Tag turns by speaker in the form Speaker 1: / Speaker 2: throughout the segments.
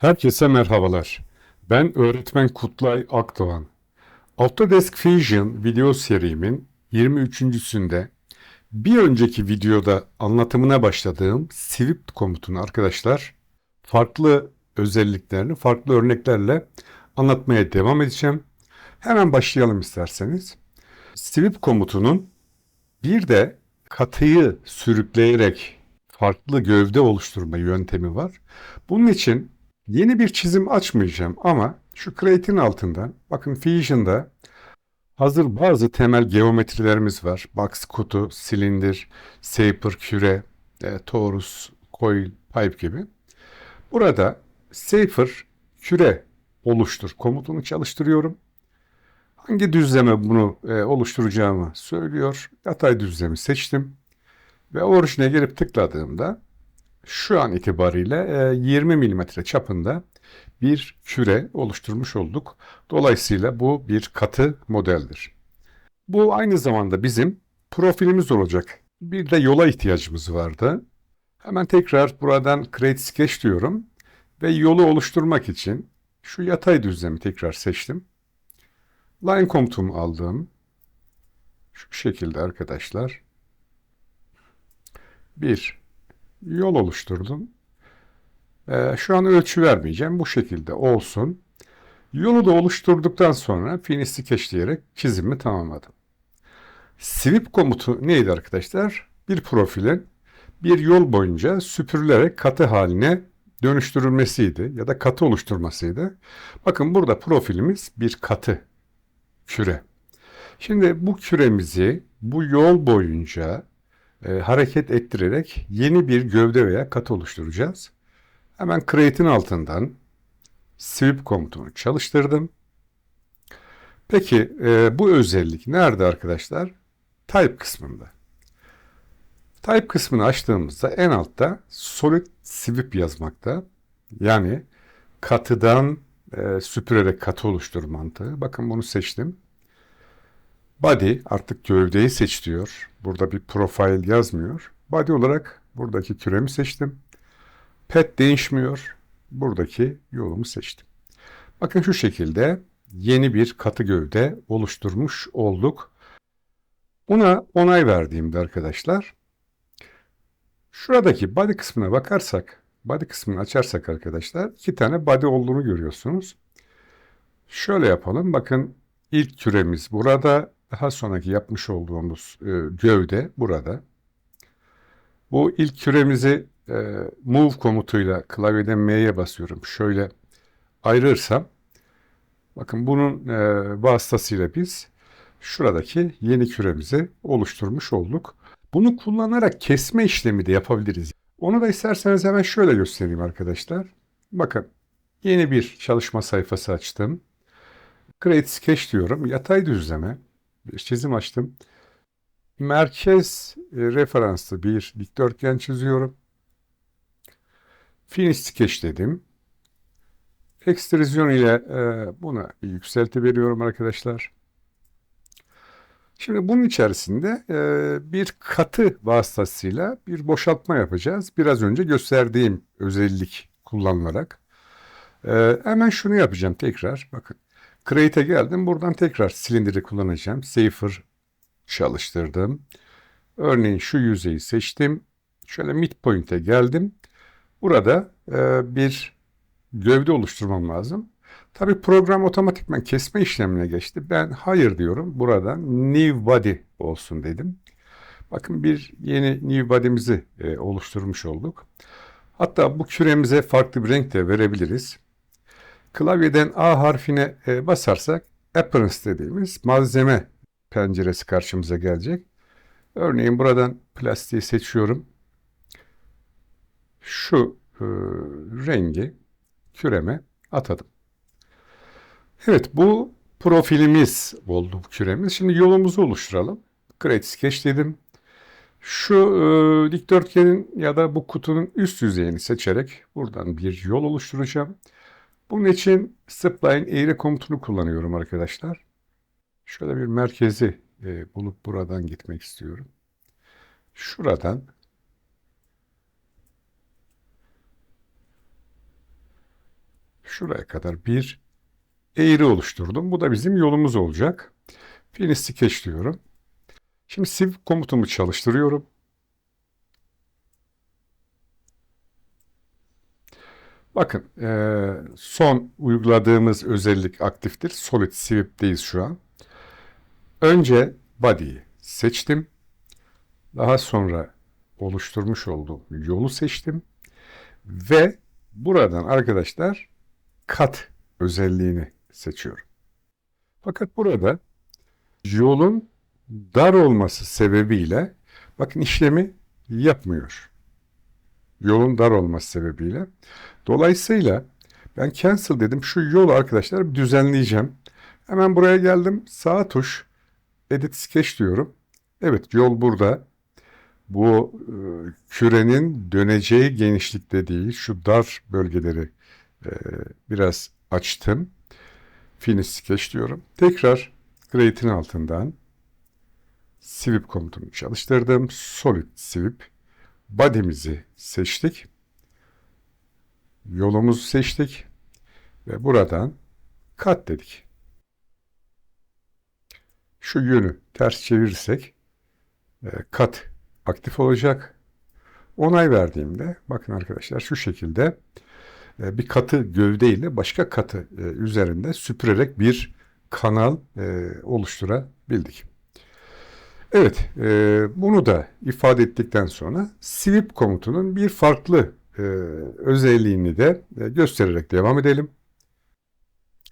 Speaker 1: Herkese merhabalar. Ben öğretmen Kutlay Akdoğan. Autodesk Fusion video serimin 23.sünde bir önceki videoda anlatımına başladığım swift komutunu arkadaşlar farklı özelliklerini farklı örneklerle anlatmaya devam edeceğim. Hemen başlayalım isterseniz. Swift komutunun bir de katıyı sürükleyerek farklı gövde oluşturma yöntemi var. Bunun için yeni bir çizim açmayacağım ama şu Create'in altından bakın Fusion'da hazır bazı temel geometrilerimiz var. Box, kutu, silindir, Saper, küre, e, torus, coil, pipe gibi. Burada Safer, küre oluştur komutunu çalıştırıyorum. Hangi düzleme bunu e, oluşturacağımı söylüyor. Yatay düzlemi seçtim. Ve orijine gelip tıkladığımda şu an itibariyle e, 20 mm çapında bir küre oluşturmuş olduk. Dolayısıyla bu bir katı modeldir. Bu aynı zamanda bizim profilimiz olacak. Bir de yola ihtiyacımız vardı. Hemen tekrar buradan Create Sketch diyorum ve yolu oluşturmak için şu yatay düzlemi tekrar seçtim. Line komutumu aldım. Şu şekilde arkadaşlar. Bir yol oluşturdum. Ee, şu an ölçü vermeyeceğim. Bu şekilde olsun. Yolu da oluşturduktan sonra finish sketch diyerek çizimi tamamladım. Sweep komutu neydi arkadaşlar? Bir profilin bir yol boyunca süpürülerek katı haline dönüştürülmesiydi ya da katı oluşturmasıydı. Bakın burada profilimiz bir katı küre. Şimdi bu küremizi bu yol boyunca e, hareket ettirerek yeni bir gövde veya katı oluşturacağız. Hemen Create'in altından sweep komutunu çalıştırdım. Peki e, bu özellik nerede arkadaşlar? Type kısmında. Type kısmını açtığımızda en altta solid sweep yazmakta. Yani katıdan e, süpürerek katı oluştur mantığı. Bakın bunu seçtim. Body artık gövdeyi seç diyor. Burada bir profile yazmıyor. Body olarak buradaki küremi seçtim. Pet değişmiyor. Buradaki yolumu seçtim. Bakın şu şekilde yeni bir katı gövde oluşturmuş olduk. Buna onay verdiğimde arkadaşlar şuradaki body kısmına bakarsak body kısmını açarsak arkadaşlar iki tane body olduğunu görüyorsunuz. Şöyle yapalım. Bakın ilk küremiz burada. Daha sonraki yapmış olduğumuz e, gövde burada. Bu ilk küremizi e, move komutuyla klavyeden M'ye basıyorum. Şöyle ayırırsam bakın bunun e, vasıtasıyla biz şuradaki yeni küremizi oluşturmuş olduk. Bunu kullanarak kesme işlemi de yapabiliriz. Onu da isterseniz hemen şöyle göstereyim arkadaşlar. Bakın yeni bir çalışma sayfası açtım. Create Sketch diyorum. Yatay düzleme çizim açtım. Merkez e, referanslı bir dikdörtgen çiziyorum. Finish Sketch dedim. Ekstrüzyon ile e, buna bir yükselti veriyorum arkadaşlar. Şimdi bunun içerisinde e, bir katı vasıtasıyla bir boşaltma yapacağız. Biraz önce gösterdiğim özellik kullanılarak. Hemen şunu yapacağım tekrar. Bakın Create'e geldim. Buradan tekrar silindiri kullanacağım. Safer çalıştırdım. Örneğin şu yüzeyi seçtim. Şöyle midpoint'e geldim. Burada e, bir gövde oluşturmam lazım. Tabi program otomatikman kesme işlemine geçti. Ben hayır diyorum. Buradan new body olsun dedim. Bakın bir yeni new body'mizi e, oluşturmuş olduk. Hatta bu küremize farklı bir renk de verebiliriz. Klavyeden A harfine e, basarsak appearance dediğimiz malzeme penceresi karşımıza gelecek. Örneğin buradan plastiği seçiyorum. Şu e, rengi küreme atadım. Evet bu profilimiz oldu bu küremiz. Şimdi yolumuzu oluşturalım. Create Sketch dedim. Şu e, dikdörtgenin ya da bu kutunun üst yüzeyini seçerek buradan bir yol oluşturacağım. Bunun için spline eğri komutunu kullanıyorum arkadaşlar. Şöyle bir merkezi e, bulup buradan gitmek istiyorum. Şuradan şuraya kadar bir eğri oluşturdum. Bu da bizim yolumuz olacak. Finish sketch. Şimdi siv komutumu çalıştırıyorum. Bakın eee, son uyguladığımız özellik aktiftir. Solid Sweep'teyiz şu an. Önce body'yi seçtim. Daha sonra oluşturmuş olduğum yolu seçtim. Ve buradan arkadaşlar kat özelliğini seçiyorum. Fakat burada yolun dar olması sebebiyle bakın işlemi yapmıyor. Yolun dar olması sebebiyle. Dolayısıyla ben cancel dedim. Şu yolu arkadaşlar düzenleyeceğim. Hemen buraya geldim. Sağ tuş edit sketch diyorum. Evet yol burada. Bu e, kürenin döneceği genişlikte değil. Şu dar bölgeleri e, biraz açtım. Finish sketch diyorum. Tekrar create'in altından sweep komutunu çalıştırdım. Solid sweep. Body'mizi seçtik. Yolumuzu seçtik. Ve buradan kat dedik. Şu yönü ters çevirirsek e, kat aktif olacak. Onay verdiğimde bakın arkadaşlar şu şekilde e, bir katı gövde ile başka katı e, üzerinde süpürerek bir kanal oluşturabildik. Evet, e, bunu da ifade ettikten sonra sweep komutunun bir farklı e, özelliğini de e, göstererek devam edelim.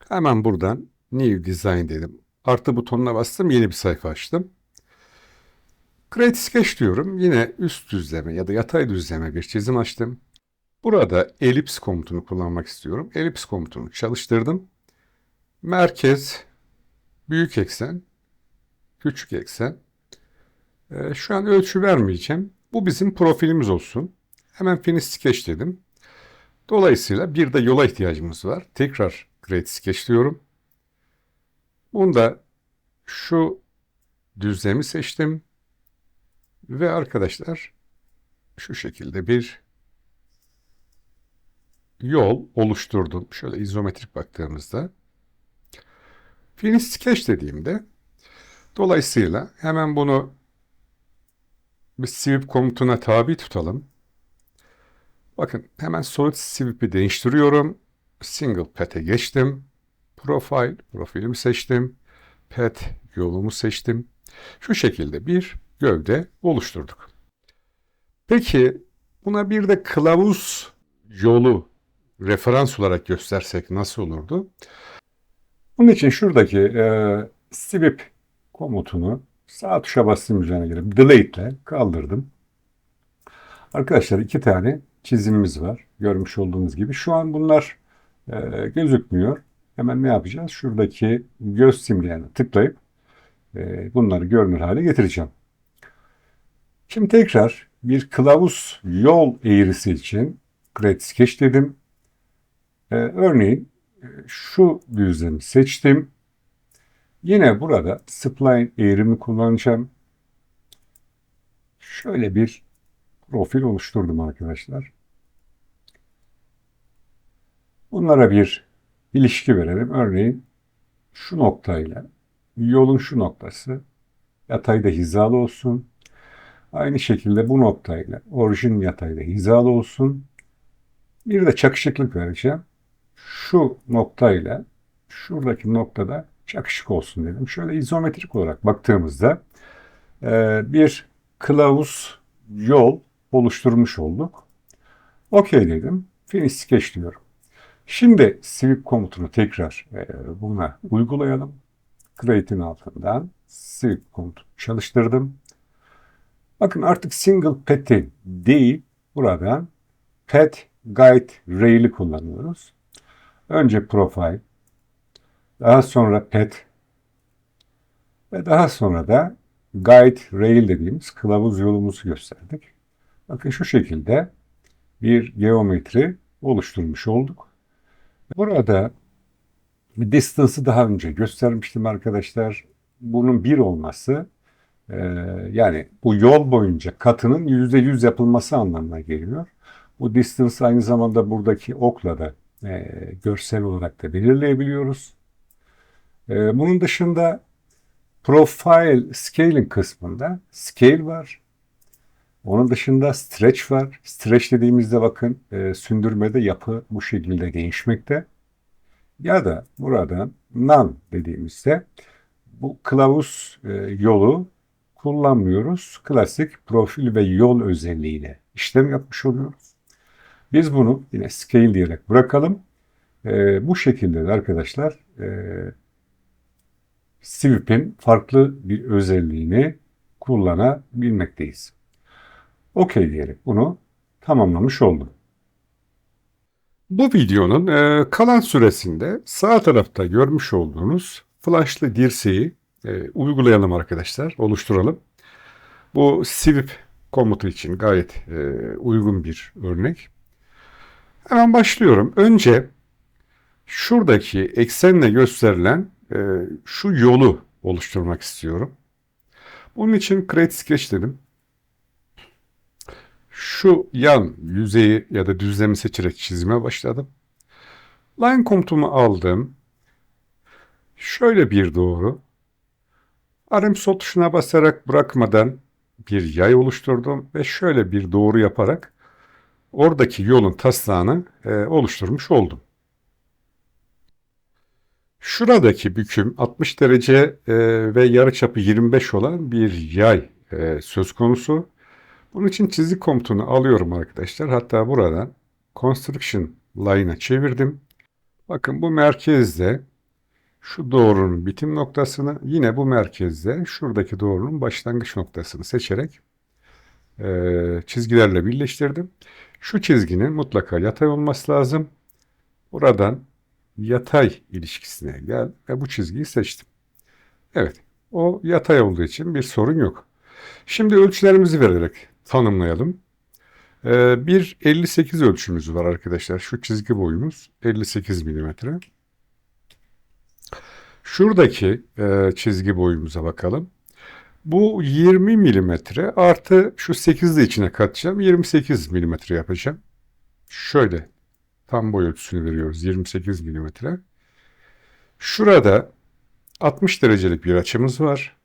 Speaker 1: Hemen buradan New Design dedim. Artı butonuna bastım, yeni bir sayfa açtım. Create Sketch diyorum. Yine üst düzleme ya da yatay düzleme bir çizim açtım. Burada elips komutunu kullanmak istiyorum. Elips komutunu çalıştırdım. Merkez, büyük eksen, küçük eksen. Ee, şu an ölçü vermeyeceğim. Bu bizim profilimiz olsun. Hemen Finish Sketch dedim. Dolayısıyla bir de yola ihtiyacımız var. Tekrar Create Sketch diyorum. Bunda şu düzlemi seçtim. Ve arkadaşlar şu şekilde bir yol oluşturdum. Şöyle izometrik baktığımızda. Finish Sketch dediğimde dolayısıyla hemen bunu bir sweep komutuna tabi tutalım. Bakın hemen solid sweep'i değiştiriyorum. Single path'e geçtim. Profile, profilimi seçtim. Path, yolumu seçtim. Şu şekilde bir gövde oluşturduk. Peki buna bir de kılavuz yolu referans olarak göstersek nasıl olurdu? Bunun için şuradaki e, sweep komutunu sağ tuşa bastığım üzerine gelip delete ile kaldırdım. Arkadaşlar iki tane çizimimiz var. Görmüş olduğunuz gibi. Şu an bunlar e, gözükmüyor. Hemen ne yapacağız? Şuradaki göz simgelerine tıklayıp e, bunları görünür hale getireceğim. Şimdi tekrar bir kılavuz yol eğrisi için Create Sketch dedim. Ee, örneğin e, şu düzlemi seçtim. Yine burada spline eğrimi kullanacağım. Şöyle bir profil oluşturdum arkadaşlar. Bunlara bir ilişki verelim. Örneğin şu noktayla yolun şu noktası yatayda hizalı olsun. Aynı şekilde bu noktayla orijin yatayda hizalı olsun. Bir de çakışıklık vereceğim. Şu noktayla şuradaki noktada çakışık olsun dedim. Şöyle izometrik olarak baktığımızda e, bir kılavuz yol oluşturmuş olduk. Okey dedim. Finish sketch diyorum. Şimdi sweep komutunu tekrar e, buna uygulayalım. Create'in altından sweep komutunu çalıştırdım. Bakın artık single path'i değil buradan path guide rail'i kullanıyoruz. Önce profile, daha sonra path ve daha sonra da guide rail dediğimiz kılavuz yolumuzu gösterdik. Bakın şu şekilde bir geometri oluşturmuş olduk. Burada distance'ı daha önce göstermiştim arkadaşlar. Bunun bir olması e, yani bu yol boyunca katının yüzde yüz yapılması anlamına geliyor. Bu distance aynı zamanda buradaki okla da e, görsel olarak da belirleyebiliyoruz. E, bunun dışında profile scaling kısmında scale var. Onun dışında stretch var. Stretch dediğimizde bakın e, sündürmede yapı bu şekilde değişmekte. Ya da buradan none dediğimizde bu kılavuz e, yolu kullanmıyoruz. Klasik profil ve yol özelliğiyle işlem yapmış oluyoruz. Biz bunu yine scale diyerek bırakalım. E, bu şekilde de arkadaşlar e, Sweep'in farklı bir özelliğini kullanabilmekteyiz. OK diyerek bunu tamamlamış oldum. Bu videonun e, kalan süresinde sağ tarafta görmüş olduğunuz flashlı dirseği e, uygulayalım arkadaşlar, oluşturalım. Bu sweep komutu için gayet e, uygun bir örnek. Hemen başlıyorum. Önce şuradaki eksenle gösterilen şu yolu oluşturmak istiyorum. Bunun için create sketch dedim. Şu yan yüzeyi ya da düzlemi seçerek çizime başladım. Line komutumu aldım. Şöyle bir doğru. Arm sol tuşuna basarak bırakmadan bir yay oluşturdum ve şöyle bir doğru yaparak oradaki yolun taslağını e, oluşturmuş oldum. Şuradaki büküm 60 derece e, ve yarıçapı 25 olan bir yay e, söz konusu. Bunun için çizik komutunu alıyorum arkadaşlar. Hatta buradan construction line'a çevirdim. Bakın bu merkezde şu doğrunun bitim noktasını yine bu merkezde şuradaki doğrunun başlangıç noktasını seçerek e, çizgilerle birleştirdim. Şu çizginin mutlaka yatay olması lazım. Buradan yatay ilişkisine gel ve bu çizgiyi seçtim. Evet o yatay olduğu için bir sorun yok. Şimdi ölçülerimizi vererek tanımlayalım. Ee, bir 58 ölçümüz var arkadaşlar. Şu çizgi boyumuz 58 milimetre. Şuradaki e, çizgi boyumuza bakalım. Bu 20 milimetre artı şu 8 de içine katacağım. 28 milimetre yapacağım. Şöyle tam boy ölçüsünü veriyoruz. 28 milimetre. Şurada 60 derecelik bir açımız var.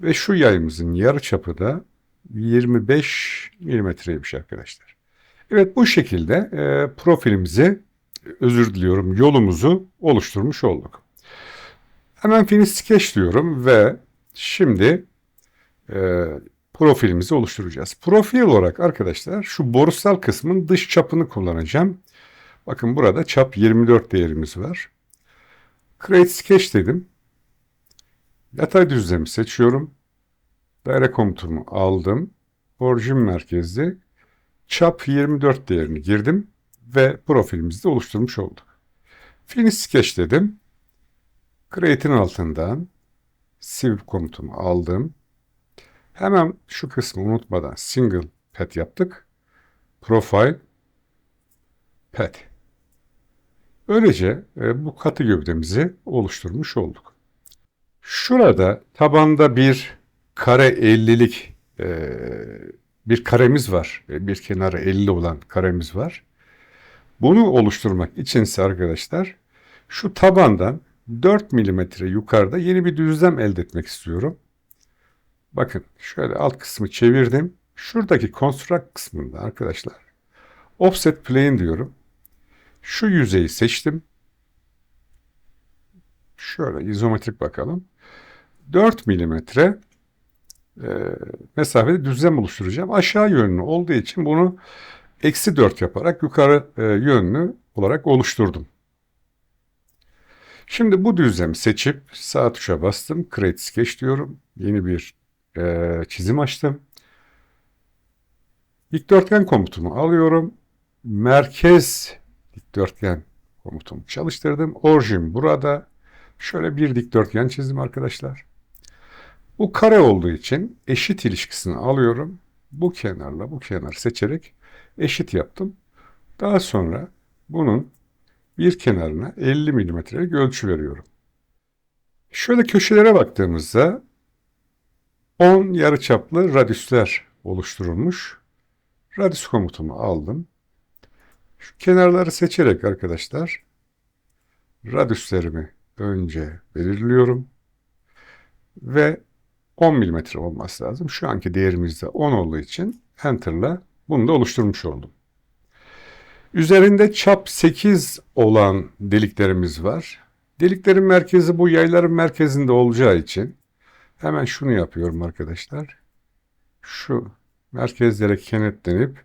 Speaker 1: Ve şu yayımızın yarı çapı da 25 milimetreymiş arkadaşlar. Evet bu şekilde e, profilimizi özür diliyorum yolumuzu oluşturmuş olduk. Hemen finish sketch diyorum ve şimdi e, profilimizi oluşturacağız. Profil olarak arkadaşlar şu borusal kısmın dış çapını kullanacağım. Bakın burada çap 24 değerimiz var. Create sketch dedim. Yatay düzlemi seçiyorum. Daire komutumu aldım. Orijin merkezli çap 24 değerini girdim ve profilimizi de oluşturmuş olduk. Finish sketch dedim. Create'in altından sweep komutumu aldım. Hemen şu kısmı unutmadan single pet yaptık. Profile pet. Böylece e, bu katı gövdemizi oluşturmuş olduk. Şurada tabanda bir kare 50'lik e, bir karemiz var. E, bir kenarı 50 olan karemiz var. Bunu oluşturmak içinse arkadaşlar şu tabandan 4 milimetre yukarıda yeni bir düzlem elde etmek istiyorum. Bakın şöyle alt kısmı çevirdim. Şuradaki construct kısmında arkadaşlar offset plane diyorum. Şu yüzeyi seçtim. Şöyle izometrik bakalım. 4 milimetre e, mesafede düzlem oluşturacağım. Aşağı yönlü olduğu için bunu eksi 4 yaparak yukarı e, yönlü olarak oluşturdum. Şimdi bu düzlemi seçip sağ tuşa bastım. Create Sketch diyorum. Yeni bir e, çizim açtım. Dikdörtgen komutumu alıyorum. Merkez dikdörtgen komutumu çalıştırdım. Orijin burada. Şöyle bir dikdörtgen çizdim arkadaşlar. Bu kare olduğu için eşit ilişkisini alıyorum. Bu kenarla bu kenar seçerek eşit yaptım. Daha sonra bunun bir kenarına 50 milimetrelik ölçü veriyorum. Şöyle köşelere baktığımızda 10 yarıçaplı radüsler oluşturulmuş. Radüs komutumu aldım. Şu kenarları seçerek arkadaşlar radyüslerimi önce belirliyorum ve 10 mm olması lazım. Şu anki değerimizde 10 olduğu için Enter'la bunu da oluşturmuş oldum. Üzerinde çap 8 olan deliklerimiz var. Deliklerin merkezi bu yayların merkezinde olacağı için hemen şunu yapıyorum arkadaşlar. Şu merkezlere kenetlenip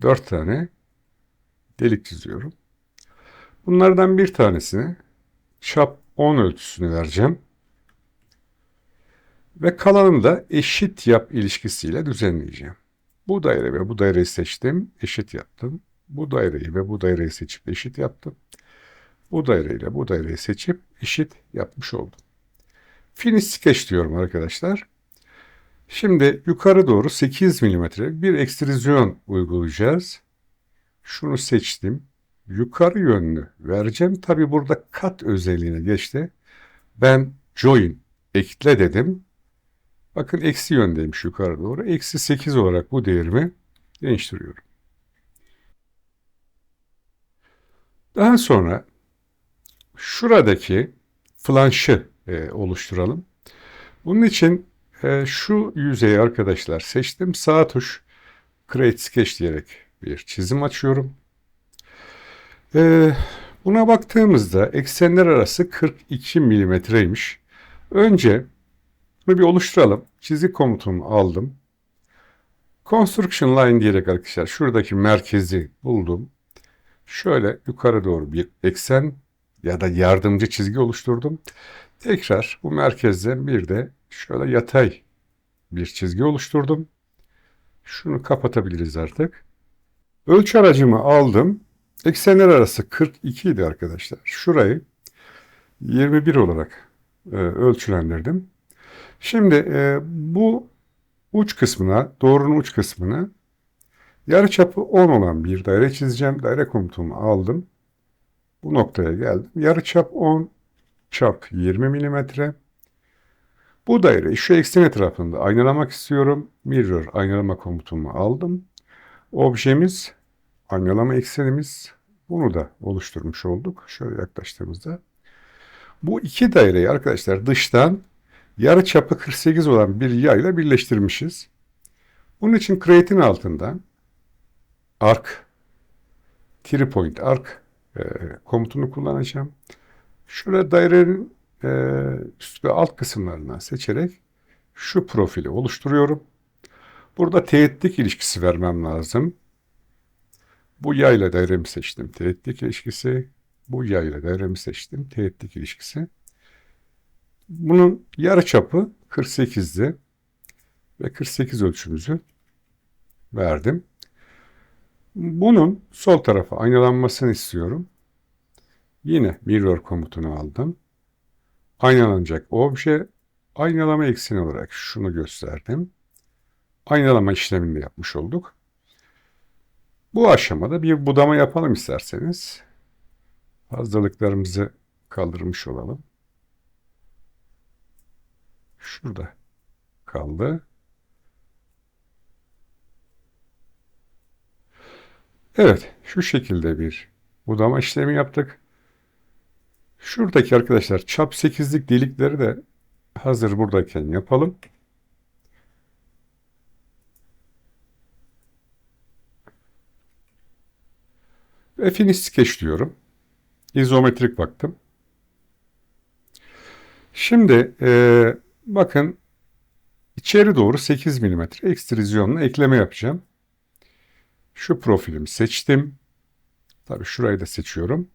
Speaker 1: 4 tane delik çiziyorum. Bunlardan bir tanesini çap 10 ölçüsünü vereceğim. Ve kalanını da eşit yap ilişkisiyle düzenleyeceğim. Bu daire ve bu daireyi seçtim, eşit yaptım. Bu daireyi ve bu daireyi seçip eşit yaptım. Bu daireyle bu daireyi seçip eşit yapmış oldum. Finish sketch diyorum arkadaşlar. Şimdi yukarı doğru 8 mm bir ekstrüzyon uygulayacağız. Şunu seçtim. Yukarı yönlü vereceğim. Tabi burada kat özelliğine geçti. Ben join ekle dedim. Bakın eksi yöndeymiş yukarı doğru. Eksi 8 olarak bu değerimi değiştiriyorum. Daha sonra şuradaki flanşı e, oluşturalım. Bunun için e, şu yüzeyi arkadaşlar seçtim. Sağ tuş Create Sketch diyerek bir çizim açıyorum. E, buna baktığımızda eksenler arası 42 milimetreymiş. Önce bunu bir oluşturalım. Çizgi komutumu aldım. Construction line diyerek arkadaşlar şuradaki merkezi buldum. Şöyle yukarı doğru bir eksen ya da yardımcı çizgi oluşturdum. Tekrar bu merkezden bir de şöyle yatay bir çizgi oluşturdum. Şunu kapatabiliriz artık. Ölçü aracımı aldım. Eksenler arası 42 idi arkadaşlar. Şurayı 21 olarak e, ölçülendirdim. Şimdi e, bu uç kısmına, doğrunun uç kısmına yarı çapı 10 olan bir daire çizeceğim. Daire komutumu aldım. Bu noktaya geldim. Yarı çap 10, çap 20 milimetre. Bu daireyi şu eksen etrafında aynalamak istiyorum. Mirror aynalama komutumu aldım. Objemiz, aynalama eksenimiz. Bunu da oluşturmuş olduk. Şöyle yaklaştığımızda. Bu iki daireyi arkadaşlar dıştan yarı çapı 48 olan bir yayla birleştirmişiz. Bunun için create'in altında arc, three point arc e, komutunu kullanacağım. Şöyle dairenin e, üst ve alt kısımlarından seçerek şu profili oluşturuyorum. Burada teğetlik ilişkisi vermem lazım. Bu yayla dairemi seçtim. Teğetlik ilişkisi. Bu yayla dairemi seçtim. Teğetlik ilişkisi. Bunun yarı çapı 48'di. Ve 48 ölçümüzü verdim. Bunun sol tarafa aynalanmasını istiyorum. Yine mirror komutunu aldım. Aynalanacak obje aynalama ekseni olarak şunu gösterdim. Aynalama işlemini yapmış olduk. Bu aşamada bir budama yapalım isterseniz. Hazırlıklarımızı kaldırmış olalım. Şurada kaldı. Evet, şu şekilde bir budama işlemi yaptık. Şuradaki arkadaşlar çap 8'lik delikleri de hazır buradayken yapalım. Ve finish diyorum. İzometrik baktım. Şimdi e, bakın içeri doğru 8 mm ekstrüzyonla ekleme yapacağım. Şu profilimi seçtim. Tabii şurayı da seçiyorum.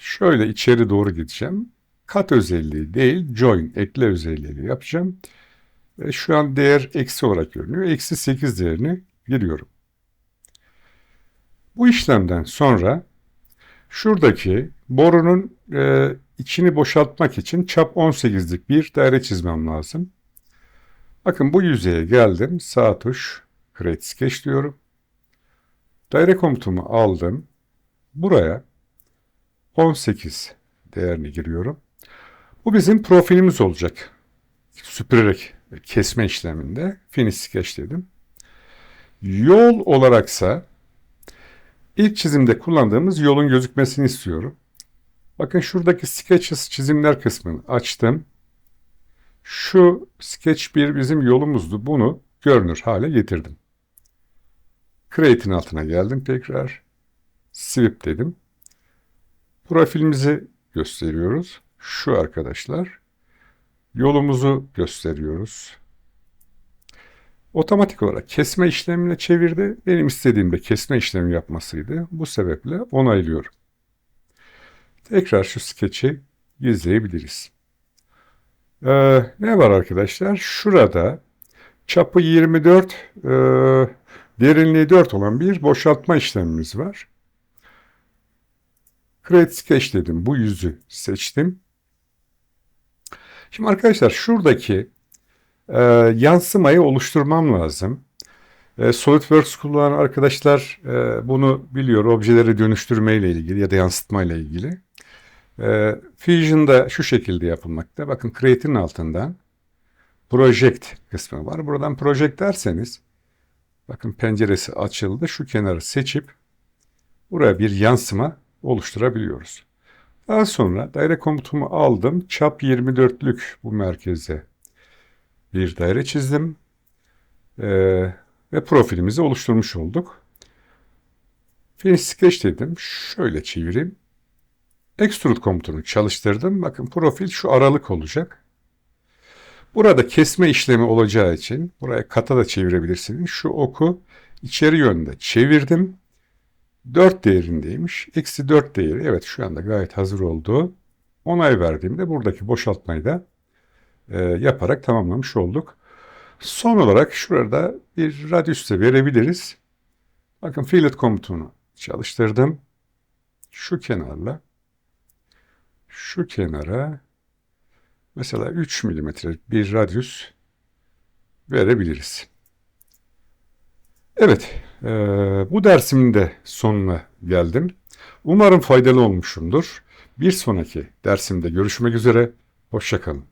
Speaker 1: Şöyle içeri doğru gideceğim. Kat özelliği değil, join, ekle özelliği yapacağım. Ve şu an değer eksi olarak görünüyor. Eksi 8 değerini giriyorum. Bu işlemden sonra şuradaki borunun e, içini boşaltmak için çap 18'lik bir daire çizmem lazım. Bakın bu yüzeye geldim. Sağ tuş Create Sketch diyorum. Daire komutumu aldım. Buraya 18 değerini giriyorum. Bu bizim profilimiz olacak. Süpürerek kesme işleminde finish sketch dedim. Yol olaraksa İlk çizimde kullandığımız yolun gözükmesini istiyorum. Bakın şuradaki Sketches çizimler kısmını açtım. Şu Sketch 1 bizim yolumuzdu. Bunu görünür hale getirdim. Create'in altına geldim tekrar. Sweep dedim. Profilimizi gösteriyoruz. Şu arkadaşlar. Yolumuzu gösteriyoruz. Otomatik olarak kesme işlemine çevirdi. Benim istediğim de kesme işlemi yapmasıydı. Bu sebeple onaylıyorum. Tekrar şu skeçi gizleyebiliriz. Ee, ne var arkadaşlar? Şurada çapı 24, e, derinliği 4 olan bir boşaltma işlemimiz var. Create Sketch dedim. Bu yüzü seçtim. Şimdi arkadaşlar şuradaki e, yansımayı oluşturmam lazım. E, SolidWorks kullanan arkadaşlar e, bunu biliyor. Objeleri dönüştürme ile ilgili ya da yansıtma ile ilgili. E, Fusion'da şu şekilde yapılmakta. Bakın Create'in altından Project kısmı var. Buradan Project derseniz bakın penceresi açıldı. Şu kenarı seçip buraya bir yansıma oluşturabiliyoruz. Daha sonra daire komutumu aldım. Çap 24'lük bu merkeze bir daire çizdim. Ee, ve profilimizi oluşturmuş olduk. Finish Sketch dedim. Şöyle çevireyim. Extrude komutunu çalıştırdım. Bakın profil şu aralık olacak. Burada kesme işlemi olacağı için buraya kata da çevirebilirsiniz. Şu oku içeri yönde çevirdim. 4 değerindeymiş. Eksi 4 değeri. Evet şu anda gayet hazır oldu. Onay verdiğimde buradaki boşaltmayı da e, yaparak tamamlamış olduk. Son olarak şurada bir radyüs de verebiliriz. Bakın fillet komutunu çalıştırdım. Şu kenarla şu kenara mesela 3 milimetre bir radyüs verebiliriz. Evet, e, bu dersimin de sonuna geldim. Umarım faydalı olmuşumdur. Bir sonraki dersimde görüşmek üzere. Hoşçakalın.